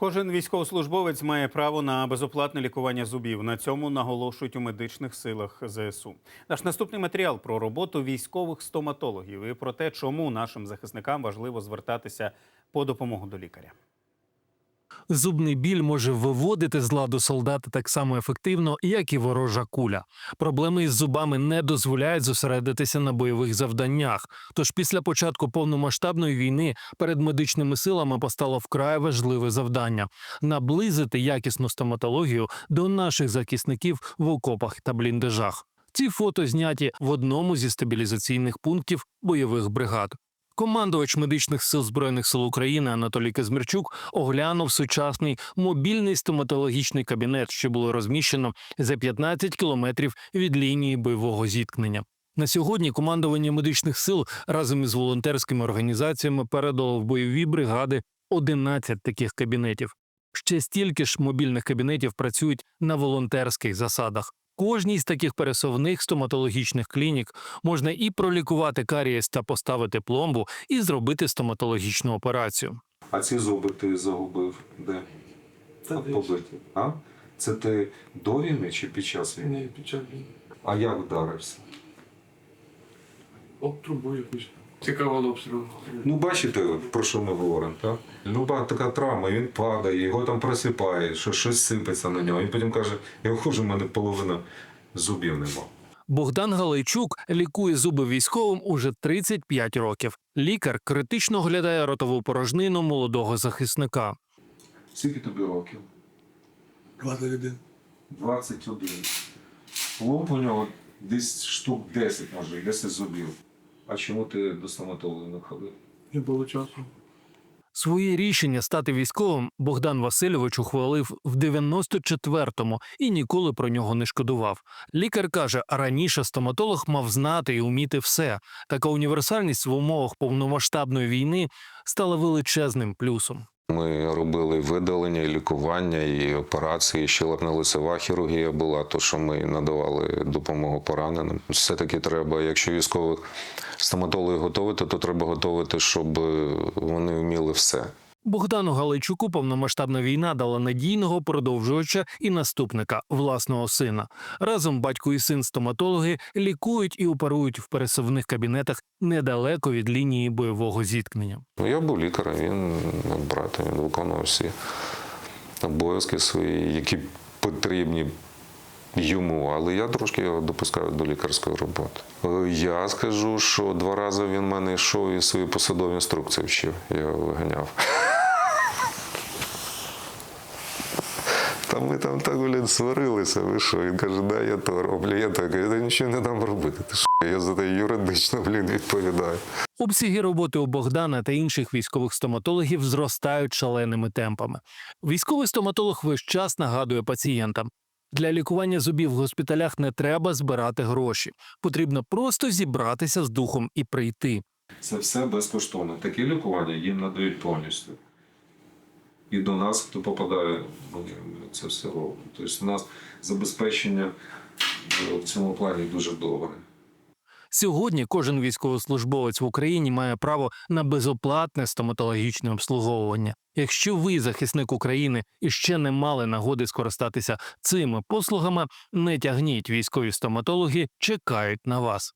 Кожен військовослужбовець має право на безоплатне лікування зубів. На цьому наголошують у медичних силах ЗСУ. Наш наступний матеріал про роботу військових стоматологів і про те, чому нашим захисникам важливо звертатися по допомогу до лікаря. Зубний біль може виводити з ладу солдата так само ефективно, як і ворожа куля. Проблеми із зубами не дозволяють зосередитися на бойових завданнях. Тож після початку повномасштабної війни перед медичними силами постало вкрай важливе завдання наблизити якісну стоматологію до наших захисників в окопах та бліндажах. Ці фото зняті в одному зі стабілізаційних пунктів бойових бригад. Командувач медичних сил збройних сил України Анатолій Казмірчук оглянув сучасний мобільний стоматологічний кабінет, що було розміщено за 15 кілометрів від лінії бойового зіткнення. На сьогодні командування медичних сил разом із волонтерськими організаціями передало в бойові бригади 11 таких кабінетів. Ще стільки ж мобільних кабінетів працюють на волонтерських засадах. Кожній з таких пересувних стоматологічних клінік можна і пролікувати карієс та поставити пломбу, і зробити стоматологічну операцію. А ці зуби ти загубив де? Та А, побиті. А? Це ти до війни чи під час війни? Ні, під час війни. А як вдарився? Об трубу якусь. Цікавило обстріл. Ну, бачите, про що ми говоримо, так? Люба така травма, він падає, його там просипає, що щось сипеться на нього. Він потім каже, я виходжу, в мене половина зубів нема. Богдан Галайчук лікує зуби військовим уже 35 років. Лікар критично оглядає ротову порожнину молодого захисника. Скільки тобі років? 21. 21. Лоб у нього десь штук 10, може, і 10 зубів. А чому ти до стоматолога не ходив? Не було часу. Своє рішення стати військовим Богдан Васильович ухвалив в 94-му і ніколи про нього не шкодував. Лікар каже, раніше стоматолог мав знати і вміти все. Така універсальність в умовах повномасштабної війни стала величезним плюсом. Ми робили видалення, і лікування, і операції. Щелепно-лицева хірургія була, то що ми надавали допомогу пораненим. Все-таки треба, якщо військових стоматологів готувати, то треба готувати, щоб вони вміли все. Богдану Галайчуку повномасштабна війна дала надійного продовжувача і наступника власного сина. Разом батько і син стоматологи лікують і оперують в пересувних кабінетах недалеко від лінії бойового зіткнення. Ну, Я був лікарем, він брат, він виконував всі обов'язки свої, які потрібні йому, але я трошки його допускаю до лікарської роботи. Е, Я скажу, що два рази він мене йшов і свої посадові інструкції вчив. Я його виганяв. Та ми там так блін, сварилися. Ви що? Він каже, да, я то роблю. Я так, я нічого не дам робити. Ти що? Я за те юридично блін, відповідаю. Обсяги роботи у Богдана та інших військових стоматологів зростають шаленими темпами. Військовий стоматолог весь час нагадує пацієнтам. Для лікування зубів в госпіталях не треба збирати гроші. Потрібно просто зібратися з духом і прийти. Це все безкоштовно. Таке лікування їм надають повністю. І до нас, хто попадає, це все роблять. Тобто у нас забезпечення е, в цьому плані дуже добре. Сьогодні кожен військовослужбовець в Україні має право на безоплатне стоматологічне обслуговування. Якщо ви захисник України і ще не мали нагоди скористатися цими послугами, не тягніть військові стоматологи чекають на вас.